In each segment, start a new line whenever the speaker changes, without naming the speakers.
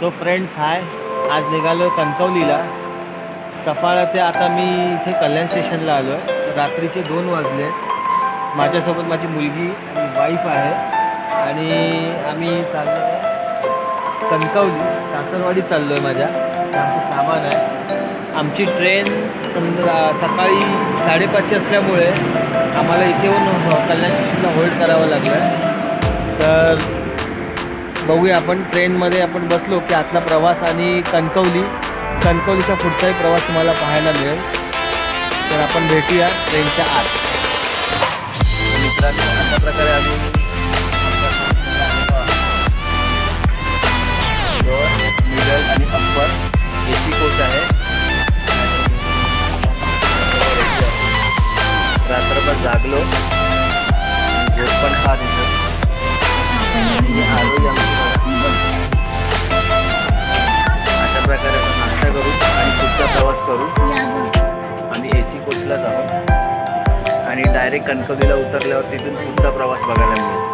So friends hi आज निघालो कणकवलीला. सफाळा ते आता मी इथे कल्याण स्टेशनला आलो आहे रात्रीचे दोन वाजले आहेत. माझ्यासोबत माझी मुलगी आणि वाईफ आहे. आणि आम्ही चाललो आहे कणकवली. सासरवाडीत चाललो आहे माझ्या आमचं सामान आहे. आमची ट्रेन समजा सकाळी साडेपाचची असल्यामुळे आम्हाला इथे येऊन कल्याण स्टेशनला होल्ड करावं लागलं. तर बघूया आपण ट्रेनमध्ये आपण बसलो की आतला प्रवास आणि कणकवली. कणकवलीचा पुढचाही प्रवास तुम्हाला पाहायला मिळेल. तर आपण भेटूया ट्रेनच्या आत. मित्रांनो अशा प्रकारे आम्ही करू. आणि ए सी कोचला जाऊ. आणि डायरेक्ट कणकवलीला उतरल्यावर तिथून पुढचा प्रवास बघायला मिळेल.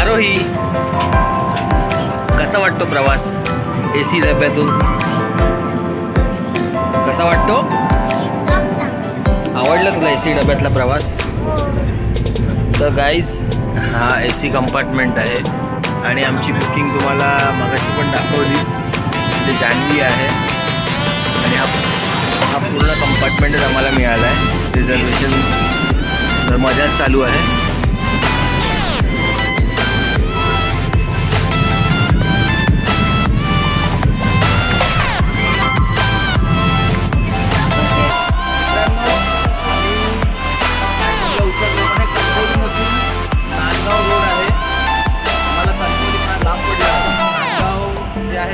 आरोही कसा वाटतो प्रवास? ए सी डब्यातून. कसा वाटतो? आवडला तुला ए सी डब्यातला प्रवास? तर गाईज हा ए सी कंपार्टमेंट आहे. आणि आमची बुकिंग तुम्हाला मगाशी पण दाखवली. ते जान्हवी आहे. आणि हा हा पूर्ण कंपार्टमेंटच आम्हाला मिळाला आहे रिझर्वेशन तर मजाच चालू आहे.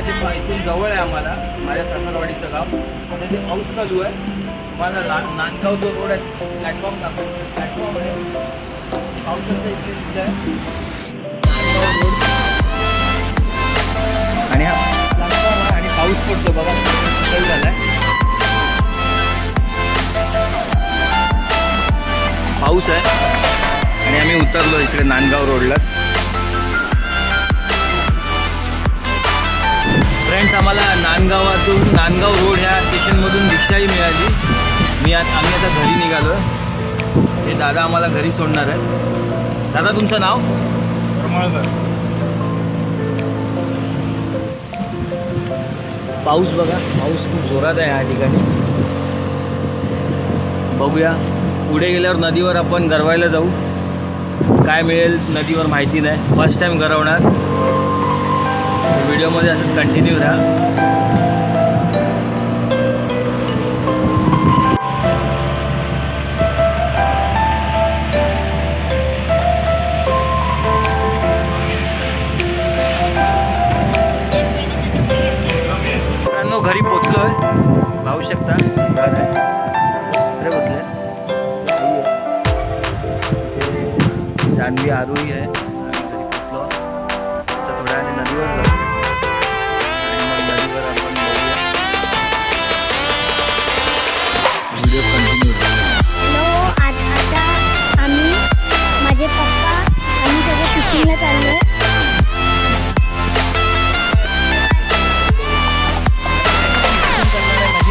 ते इथून जवळ आहे आम्हाला माझ्या सासरवाडीचं गाव. पण ते पाऊस चालू आहे. मला ला नांदगाव जो रोड आहे प्लॅटफॉर्म दाखवतो. प्लॅटफॉर्म आहे. पावसाचं इथे आहे. आणि हा आणि पाऊस पडतो बघा. झाला आहे पाऊस आहे. आणि आम्ही उतरलो इकडे नांदगाव रोडलाच फ्रेंड्स आम्हाला नांदगावातून नांदगाव रोड ह्या स्टेशनमधून रिक्षाही मिळाली. मी आज आम्ही आता घरी निघालो आहे हे दादा आम्हाला घरी सोडणार आहेत. दादा तुमचं नाव? पाऊस बघा पाऊस खूप जोरात आहे ह्या ठिकाणी. बघूया. पुढे गेल्यावर नदीवर आपण गरवायला जाऊ. काय मिळेल नदीवर माहिती नाही. फर्स्ट टाईम गरवणार. व्हिडिओमध्ये असं कंटिन्यू राहा. घरी पोचलो आहे पाहू शकता. घर आहे इकडे बसले. जानवी आरोही आहे.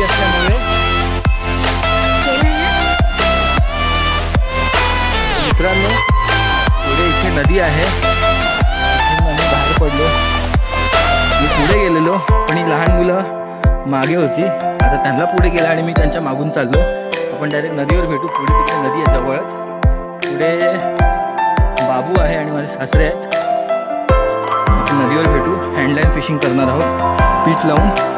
असल्यामुळे मित्रांनो पुढे इथे नदी आहे. आम्ही बाहेर पडलो. मी पुढे गेलेलो पण ही लहान मुलं मागे होती. आता त्यांना पुढे गेला आणि मी त्यांच्या मागून चाललो. आपण डायरेक्ट नदीवर भेटू. पुढे तिकडे नदी आहे जवळच. पुढे बाबू आहे आणि माझे सासरे आहेत. आपण नदीवर भेटू. हँडलाईन फिशिंग करणार आहोत. पीठ लावून.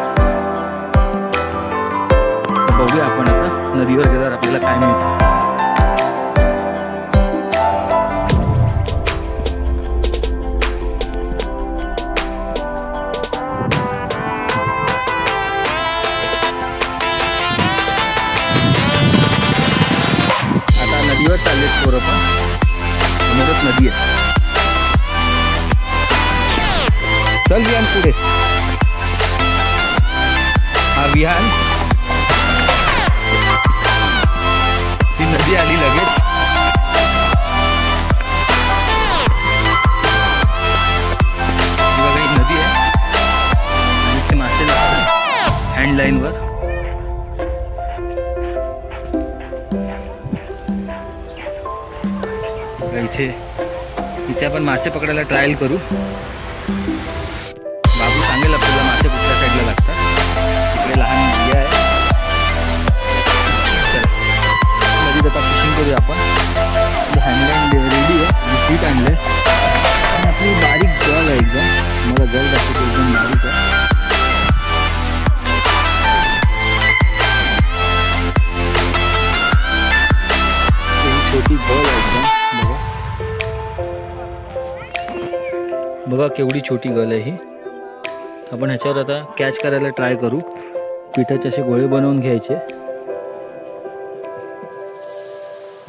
बघूया आपण आता. नदीवर गेल्यावर आपल्याला काय मिळतं. आता नदीवर चाललेत पोरं पण. समोरच नदी आहे. चल विहान पुढे. हा विहान. नदी आली लगेच. बघा नदी आहे. ते मासे इथे इथे आपण मासे पकडायला ट्रायल करू. करूया आपण. हँडलाईन रेडी आहे. आणि सीट आणलं आणि आपली बारीक गल आहे एकदम. मला गल दाखवतो एकदम बारीक आहे. छोटी गल आहे एकदम. बघा. बघा केवढी छोटी गल आहे ही. आपण ह्याच्यावर आता कॅच करायला ट्राय करू. पिठाचे असे गोळे बनवून घ्यायचे.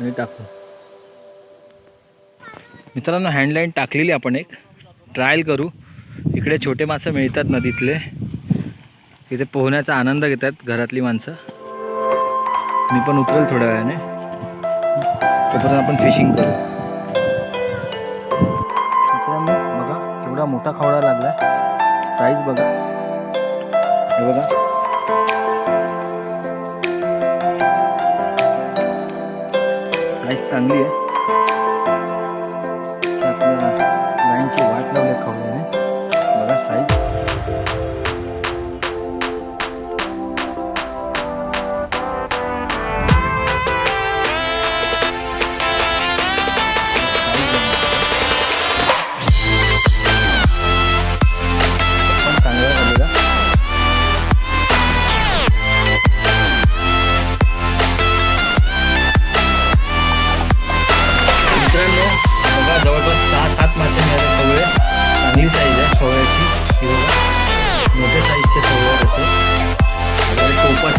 आणि टाकू. मित्रांनो हँडलाईन टाकलेली आपण एक. ट्रायल करू. इकडे छोटे मासे मिळतात नदीतले. इथे पोहण्याचा आनंद घेतात घरातली माणसं. मी पण उतरेल थोड्या वेळाने. तोपर्यंत आपण फिशिंग करू. मित्रांनो बघा केवढा मोठा खावडा लागला साईज बघा. हे बघा. साईज चांगली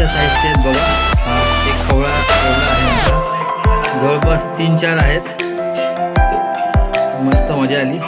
वगैरे साईजचे आहेत बघा. एक खवळा खवळा आहे जवळपास तीन चार आहेत. मस्त मजा आली.